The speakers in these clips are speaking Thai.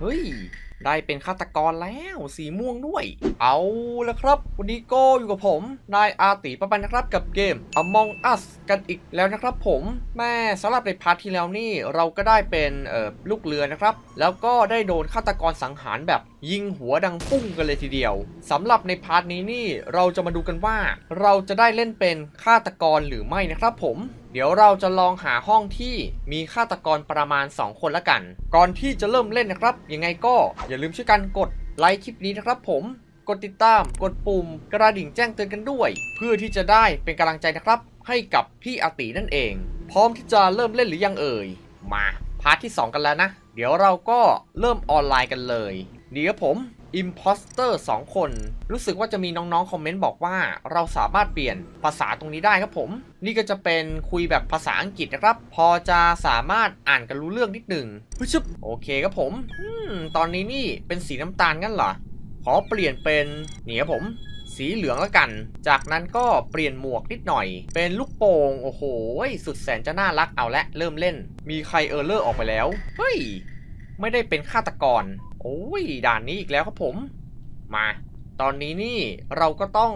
เฮ้ย ได้เป็นฆาตกรแล้วสีม่วงด้วย เอาละครับ วันนี้ก็อยู่กับผม นายอาติประปันนะครับกับเกม Among Us กันอีกแล้วนะครับผม แม่สำหรับในพาร์ทที่แล้วนี่ เราก็ได้เป็นลูกเรือนะครับ แล้วก็ได้โดนฆาตกรสังหารแบบยิงหัวดังปุ้งกันเลยทีเดียวสำหรับในพาร์ทนี้นี่เราจะมาดูกันว่า เราจะได้เล่นเป็นฆาตกรหรือไม่นะครับผม เดี๋ยวเราจะลองหาห้องที่มีฆาตกรประมาณ 2 คนละกัน ก่อนที่จะเริ่มเล่นนะครับ ยังไงก็อย่าลืมช่วยกันกดไลค์คลิปนี้นะครับผมกดติดตาม กดปุ่ม กระดิ่งแจ้งเตือนกันด้วย เพื่อที่จะได้เป็นกำลังใจนะครับ ให้กับพี่อาตินั่นเอง พร้อมที่จะเริ่มเล่นหรือยังเอ่ย มาพาร์ทที่ 2 กันแล้วนะ เดี๋ยวเราก็เริ่มออนไลน์กันเลย เดี๋ยวผม Imposter 2คน รู้สึกว่าจะมีน้องๆ คอมเมนต์บอกว่าเราสามารถเปลี่ยนภาษาตรงนี้ได้ครับผม นี่ก็จะเป็นคุยแบบภาษาอังกฤษนะครับ พอจะสามารถอ่านกันรู้เรื่องนิดหนึ่งฮึชึบโอเคครับผมอืมตอนนี้นี่เป็นสีน้ำตาลงั้นเหรอ ขอเปลี่ยนเป็นนี่ครับผม สีเหลืองแล้วกัน จากนั้นก็เปลี่ยนหมวกนิดหน่อย เป็นลูกโป่งโอ้โหสุดแสนจะน่ารักเอาละเริ่มเล่น มีใครเออร์เลอร์ออกไปแล้ว เฮ้ยไม่ได้เป็นฆาตกร โอ้ยด่านนี้อีกแล้วครับผม มา ตอนนี้นี่เราก็ต้อง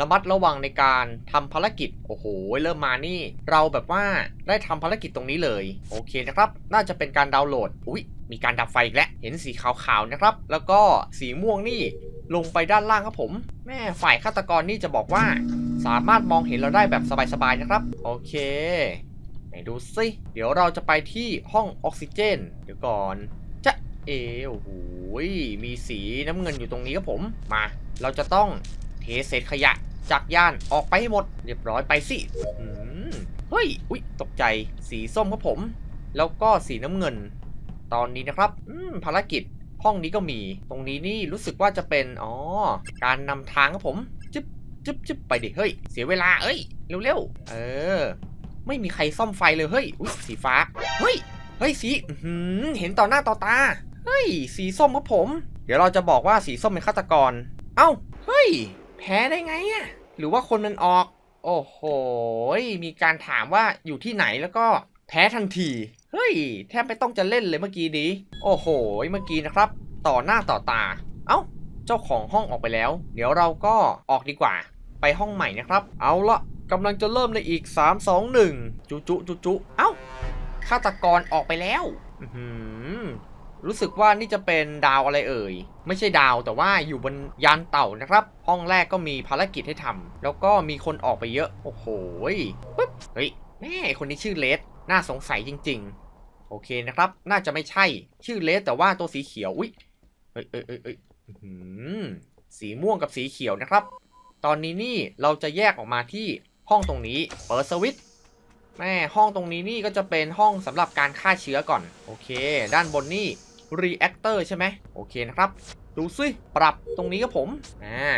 ระมัดระวังในการทำภารกิจ โอ้โห เริ่มมานี่ เราแบบว่าได้ทำภารกิจตรงนี้เลย โอเคนะครับ น่าจะเป็นการดาวน์โหลด อุ้ย มีการดับไฟอีกแล้ว เห็นสีขาวๆนะครับ แล้วก็สีม่วงนี่ลงไปด้านล่างครับผม แม่ฝ่ายฆาตกรนี่จะบอกว่า สามารถมองเห็นเราได้แบบสบายๆนะครับ โอเค ไหนดูสิ เดี๋ยวเราจะไปที่ห้องออกซิเจน เดี๋ยวก่อน จะ เอโอ้โหยมีสีน้ำเงินอยู่ตรงนี้ครับผมมา เราจะต้องเทเศษขยะจากย่านออกไปให้หมด เรียบร้อยไปสิเฮ้ยอุ๊ยตกใจสีส้มครับผม แล้วก็สีน้ำเงิน ตอนนี้นะครับอืมภารกิจห้องนี้ก็มี ตรงนี้นี่รู้สึกว่าจะเป็นอ๋อการนำทางครับผมจึ๊บจึ๊บจึ๊บไปดิเฮ้ยเสียเวลาเอ้ยเร็วๆเออ ไม่มีใครซ่อมไฟเลยเฮ้ยอุ๊ยสีฟ้าเฮ้ยเฮ้ยสีเห็นต่อหน้าต่อตา เฮ้ย สีส้มครับผม เดี๋ยวเราจะบอกว่าสีส้มเป็นฆาตกร เอ้า เฮ้ย แพ้ได้ไงอะหรือว่าคนมันออก โอ้โห มีการถามว่าอยู่ที่ไหนแล้วก็แพ้ทันที เฮ้ย แทบไม่ต้องจะเล่นเลยเมื่อกี้นี้ โอ้โห เมื่อกี้นะครับ ต่อหน้าต่อตา เอ้า เจ้าของห้องออกไปแล้ว เดี๋ยวเราก็ออกดีกว่า ไปห้องใหม่นะครับ เอาละกำลังจะเริ่มในอีก 3 2 1 จุจุจุจุเอ้าฆาตกรออกไปแล้วอื้อหือ รู้สึกว่านี่จะเป็นดาวอะไรเอ่ย ไม่ใช่ดาวแต่ว่าอยู่บนยานเต่านะครับ ห้องแรกก็มีภารกิจให้ทำแล้วก็มีคนออกไปเยอะ โอ้โหปึ๊บเฮ้ยแม่คนนี้ชื่อเลสน่าสงสัยจริง ๆ โอเคนะครับ น่าจะไม่ใช่ชื่อเลสแต่ว่าตัวสีเขียวอุ้ยเอ้ยเอ้ยเอ้ยเอ้ยหือสีม่วงกับสีเขียวนะครับ ตอนนี้นี่เราจะแยกออกมาที่ห้องตรงนี้เปิดสวิตช์แม่ห้องตรงนี้นี่ก็จะเป็นห้องสำหรับการฆ่าเชื้อก่อน โอเค ด้านบนนี่ reactor ใช่ไหมโอเคนะครับ ดูซิปรับตรงนี้ครับผมอ่า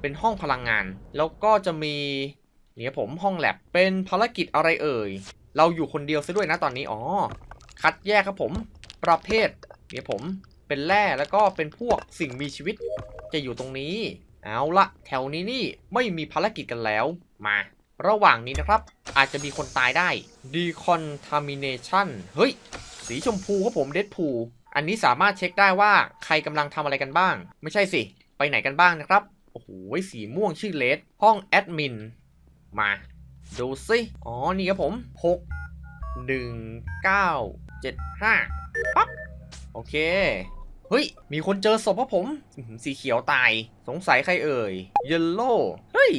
เป็นห้องพลังงาน แล้วก็จะมีเนี่ยผมห้องแลบเป็นภารกิจอะไรเอ่ย เราอยู่คนเดียวซะด้วยนะตอนนี้อ๋อคัดแยกครับผม ประเภทเนี่ยผมเป็นแร่แล้วก็เป็นพวกสิ่งมีชีวิต จะอยู่ตรงนี้ เอาละแถวนี้นี่ไม่มีภารกิจกันแล้วมา ระหว่างนี้นะครับ อาจจะมีคนตายได้ decontamination เฮ้ย สีชมพูครับผมเดดพู อันนี้สามารถเช็คได้ว่าใครกำลังทำอะไรกันบ้าง ไม่ใช่สิ ไปไหนกันบ้างนะครับ โอ้โห สีม่วงชื่อเลดห้องแอดมิน มา ดูสิ อ๋อ นี่ครับผม 6 1 9 7 5ปั๊บ โอเค เฮ้ย มีคนเจอศพครับผม สีเขียวตาย สงสัยใครเอ่ย เยลโล่ เฮ้ย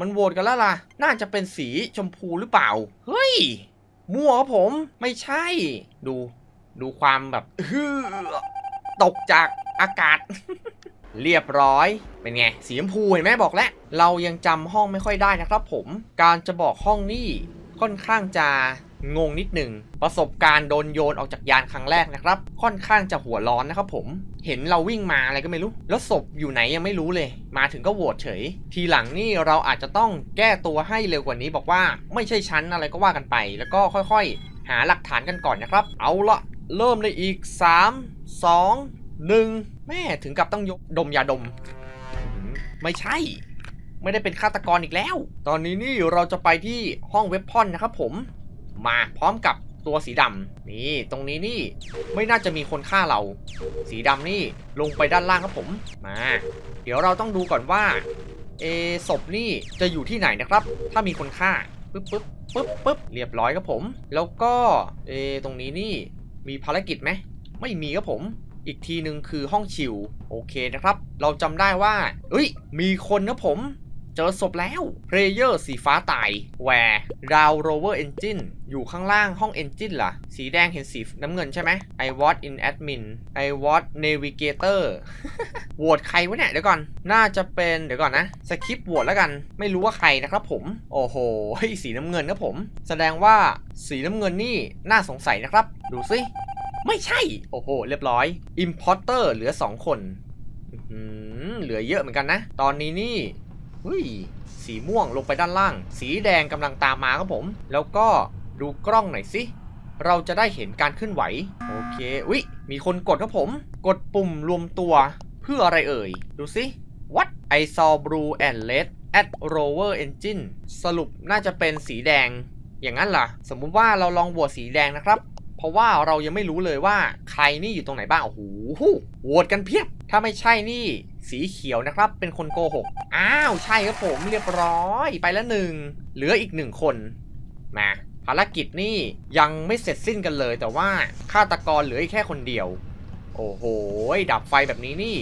มันโหวตกันแล้วล่ะ น่าจะเป็นสีชมพูหรือเปล่า เฮ้ย มั่วครับผม ไม่ใช่ ดู ดูความแบบตกจากอากาศ เรียบร้อย เป็นไง สีชมพูเห็นไหมบอกแล้ว เรายังจำห้องไม่ค่อยได้นะครับผม การจะบอกห้องนี่ค่อนข้างจะงงนิดหนึ่งประสบการณ์โดนโยนออกจากยานครั้งแรกนะครับ ค่อนข้างจะหัวร้อนนะครับผมเห็นเราวิ่งมาอะไรก็ไม่รู้ แล้วศพอยู่ไหนยังไม่รู้เลย มาถึงก็โหวตเฉย ทีหลังนี่เราอาจจะต้องแก้ตัวให้เร็วกว่านี้บอกว่าไม่ใช่ชั้นอะไรก็ว่ากันไป แล้วก็ค่อยๆ หาหลักฐานกันก่อนนะครับ เอาละ เริ่มเลยอีก 3 2 1 แม่ถึงกับต้องยกดมยาดมอื้อหือไม่ใช่ ไม่ได้เป็นฆาตกรอีกแล้ว ตอนนี้นี่เราจะไปที่ห้องเว็บพอนนะครับผม มาพร้อมกับตัวสีดำนี่ตรงนี้นี่ไม่น่าจะมีคนฆ่าเรา สีดำนี่ลงไปด้านล่างครับผมมา เดี๋ยวเราต้องดูก่อนว่าเอศพนี่จะอยู่ที่ไหนนะครับ ถ้ามีคนฆ่าปึ๊บปึ๊บปึ๊บปึ๊บเรียบร้อยครับผม แล้วก็เอตรงนี้นี่ มีภารกิจไหมไม่มีครับผมอีกทีหนึ่งคือห้องชิวโอเคนะครับ เราจำได้ว่าเอ้ย มีคนนะผม เจอศพแล้วเพลเยอร์สีฟ้าตายแวร์ดาวโรเวอร์เอนจินอยู่ข้างล่างห้องเอนจินล่ะ สีแดงเห็นสีน้ำเงินใช่ไหม I was in admin I was navigator โหวตใครวะเนี่ยเดี๋ยวก่อน น่าจะเป็นเดี๋ยวก่อนนะสคริปโหวตแล้วกัน ไม่รู้ว่าใครนะครับผม โอ้โหสีน้ำเงินครับผม แสดงว่าสีน้ำเงินนี่น่าสงสัยนะครับ ดูสิไม่ใช่ โอ้โห เรียบร้อย Importer เหลือ 2 คนอื้อหือเหลือเยอะเหมือนกันนะ ตอนนี้นี่เฮ้ยสีม่วงลงไปด้านล่าง สีแดงกำลังตามมาครับผม แล้วก็ดูกล้องหน่อยสิ เราจะได้เห็นการเคลื่อนไหว โอเค อุ๊ย มีคนกดครับผม กดปุ่มรวมตัว เพื่ออะไรเอ่ย ดูสิ What I saw blue and red at rover engine สรุปน่าจะเป็นสีแดง อย่างนั้นล่ะ สมมุติว่าเราลองโหวตสีแดงนะครับ เพราะว่าเรายังไม่รู้เลยว่าใครนี่อยู่ตรงไหนบ้าง โอ้โหโหวตกันเพียบ ถ้าไม่ใช่นี่สีเขียวนะครับ เป็นคนโกหก อ้าว ใช่ครับผมเรียบร้อยไปแล้วหนึ่ง เหลืออีกหนึ่งคน มาภารกิจนี่ยังไม่เสร็จสิ้นกันเลย แต่ว่าฆาตกรเหลืออีกแค่คนเดียว โอ้โห ดับไฟแบบนี้นี่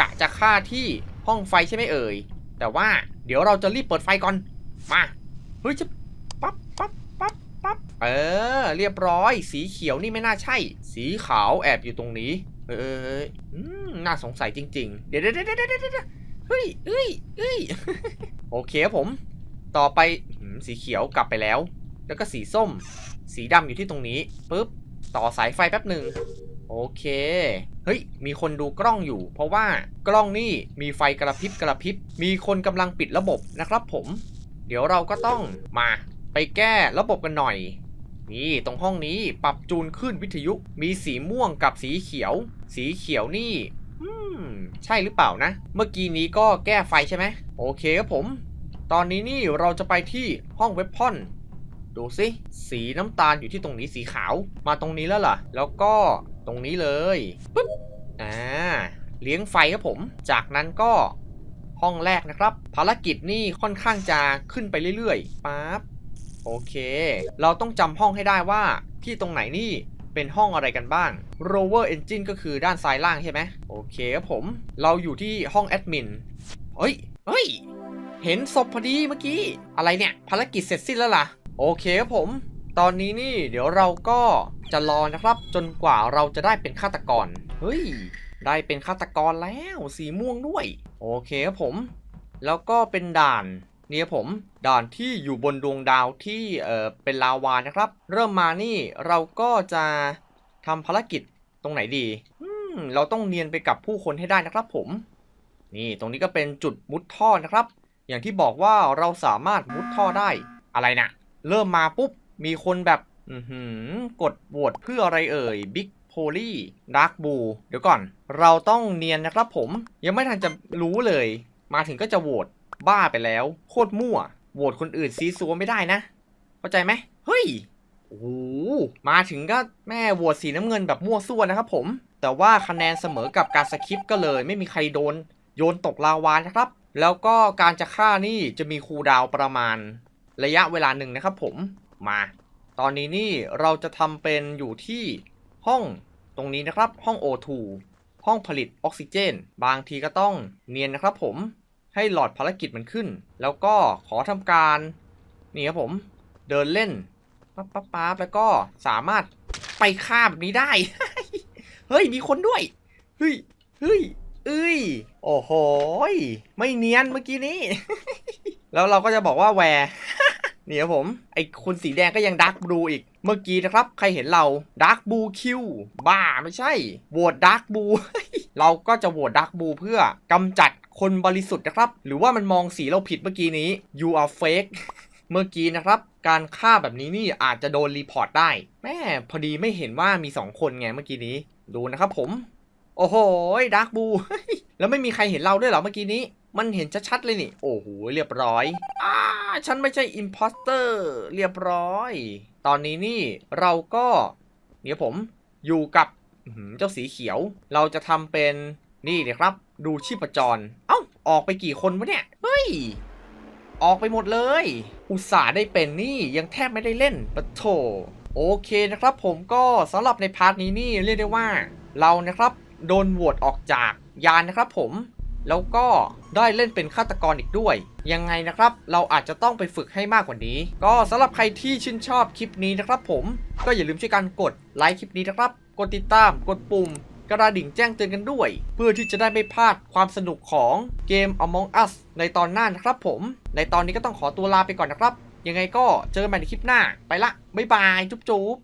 กะจะฆ่าที่ห้องไฟใช่ไหมเอ่ย แต่ว่าเดี๋ยวเราจะรีบเปิดไฟก่อน มา เฮ้ยจะปั๊บปั๊บปั๊บปั๊บเออ เรียบร้อย สีเขียวนี่ไม่น่าใช่ สีขาวแอบอยู่ตรงนี้ เอยอืมน่าสงสัยจริงๆเดี๋ยวเดี๋ยวเดี๋ยวเดี๋ยวเดี๋ยวเฮ้ยเฮ้ยเฮ้ยโอเคครับผม ต่อไปสีเขียวกลับไปแล้ว แล้วก็สีส้ม สีดำอยู่ที่ตรงนี้ปุ๊บ ต่อสายไฟแป๊บหนึ่ง โอเค เฮ้ย มีคนดูกล้องอยู่ เพราะว่ากล้องนี่มีไฟกระพริบกระพริบ มีคนกำลังปิดระบบนะครับผม เดี๋ยวเราก็ต้องมาไปแก้ระบบกันหน่อย นี่ตรงห้องนี้ปรับจูนขึ้นวิทยุ มีสีม่วงกับสีเขียว สีเขียวนี่อืมใช่หรือเปล่านะ เมื่อกี้นี้ก็แก้ไฟใช่ไหม โอเคครับผม ตอนนี้นี่เราจะไปที่ห้องเว็บพอนดูสิ สีน้ำตาลอยู่ที่ตรงนี้สีขาว มาตรงนี้แล้วล่ะ แล้วก็ ตรงนี้เลยปึ๊บอ่าเลี้ยงไฟครับผม จากนั้นก็ห้องแรกนะครับ ภารกิจนี่ค่อนข้างจะขึ้นไปเรื่อยๆปั๊บโอเค เราต้องจำห้องให้ได้ว่าที่ตรงไหนนี่เป็นห้องอะไรกันบ้าง rover engine ก็คือด้านซ้ายล่างใช่ไหมโอเคครับผม เราอยู่ที่ห้องแอดมินเฮ้ยเฮ้ย เห็นศพพอดีเมื่อกี้ อะไรเนี่ย ภารกิจเสร็จสิ้นแล้วล่ะ โอเคครับผม ตอนนี้นี่เดี๋ยวเราก็ จะรอนะครับ จนกว่าเราจะได้เป็นฆาตกร เฮ้ย ได้เป็นฆาตกรแล้วสีม่วงด้วย โอเคครับผม แล้วก็เป็นด่านเนี่ยครับผมด่านที่อยู่บนดวงดาวที่เอ่อเป็นลาวานะครับ เริ่มมานี่เราก็จะทำภารกิจตรงไหนดีอืมเราต้องเนียนไปกับผู้คนให้ได้นะครับผม นี่ตรงนี้ก็เป็นจุดมุดท่อนะครับ อย่างที่บอกว่าเราสามารถมุดท่อได้อะไรนะเริ่มมาปุ๊บมีคนแบบอือหือ กดโหวตเพื่ออะไรเอ่ยบิ๊กโพลี่ดาร์กบูเดี๋ยวก่อน เราต้องเนียนนะครับผม ยังไม่ทันจะรู้เลย มาถึงก็จะโหวตบ้าไปแล้ว โคตรมั่วโหวตคนอื่นซีซัวไม่ได้นะ เข้าใจไหมเฮ้ยโอ้มาถึงก็แม่โหวตสีน้ำเงินแบบมั่วซั่วนะครับผม แต่ว่าคะแนนเสมอกับการสคิปก็เลย ไม่มีใครโดน โยนตกลาวานะครับ แล้วก็การจะฆ่านี่จะมีคูดาวประมาณ ระยะเวลาหนึ่งนะครับผมมา ตอนนี้นี่เราจะทำเป็นอยู่ที่ห้องตรงนี้นะครับห้อง O2 ห้องผลิตออกซิเจน บางทีก็ต้องเนียนนะครับผมให้หลอดภารกิจมันขึ้น แล้วก็ขอทำการนี่ครับผมเดินเล่นปั๊บปั๊บปั๊บแล้วก็สามารถไปฆ่าแบบนี้ได้ เฮ้ยมีคนด้วย เฮ้ยเฮ้ยเอ้ย โอ้โห ไม่เนียนเมื่อกี้นี้ แล้วเราก็จะบอกว่าแวร์ นี่ครับผม ไอคนสีแดงก็ยังดักบลูอีก เมื่อกี้นะครับ ใครเห็นเราดักบูคิวบ้าไม่ใช่โหวตดักบูเราก็จะโหวตดักบูเพื่อกำจัดคนบริสุทธิ์นะครับ หรือว่ามันมองสีเราผิดเมื่อกี้นี้ you are fake เมื่อกี้นะครับ การฆ่าแบบนี้นี่อาจจะโดนรีพอร์ตได้ แม่พอดีไม่เห็นว่ามี 2 คนไงเมื่อกี้นี้ ดูนะครับผม โอ้โหดักบู แล้วไม่มีใครเห็นเราด้วยเหรอเมื่อกี้นี้ มันเห็นชัดๆเลยนี่ โอ้โห เรียบร้อยอ่าฉันไม่ใช่อิมพอสเตอร์ เรียบร้อย ตอนนี้นี่เราก็เดี๋ยผมอยู่กับเจ้าสีเขียว เราจะทำเป็นนี่เลยครับ ดูชีพจร เอ้า ออกไปกี่คนวะเนี่ย เฮ้ย ออกไปหมดเลย อุตส่าห์ได้เป็นนี่ยังแทบไม่ได้เล่นปะโถโอเคนะครับผมก็สำหรับในพาร์ทนี้นี่เรียกได้ว่า เรานะครับโดนโหวตออกจากยานนะครับผม แล้วก็ได้เล่นเป็นฆาตกรอีกด้วย ยังไงนะครับ เราอาจจะต้องไปฝึกให้มากกว่านี้ ก็สำหรับใครที่ชื่นชอบคลิปนี้นะครับผมก็อย่าลืมช่วยกันกดไลค์คลิปนี้นะครับ กดติดตามกดปุ่มกระดิ่งแจ้งเตือนกันด้วย เพื่อที่จะได้ไม่พลาดความสนุกของเกม Among Us ในตอนหน้านะครับผม ในตอนนี้ก็ต้องขอตัวลาไปก่อนนะครับ ยังไงก็เจอกันใหม่ในคลิปหน้าไปละบ๊ายบายจุ๊บจุ๊บ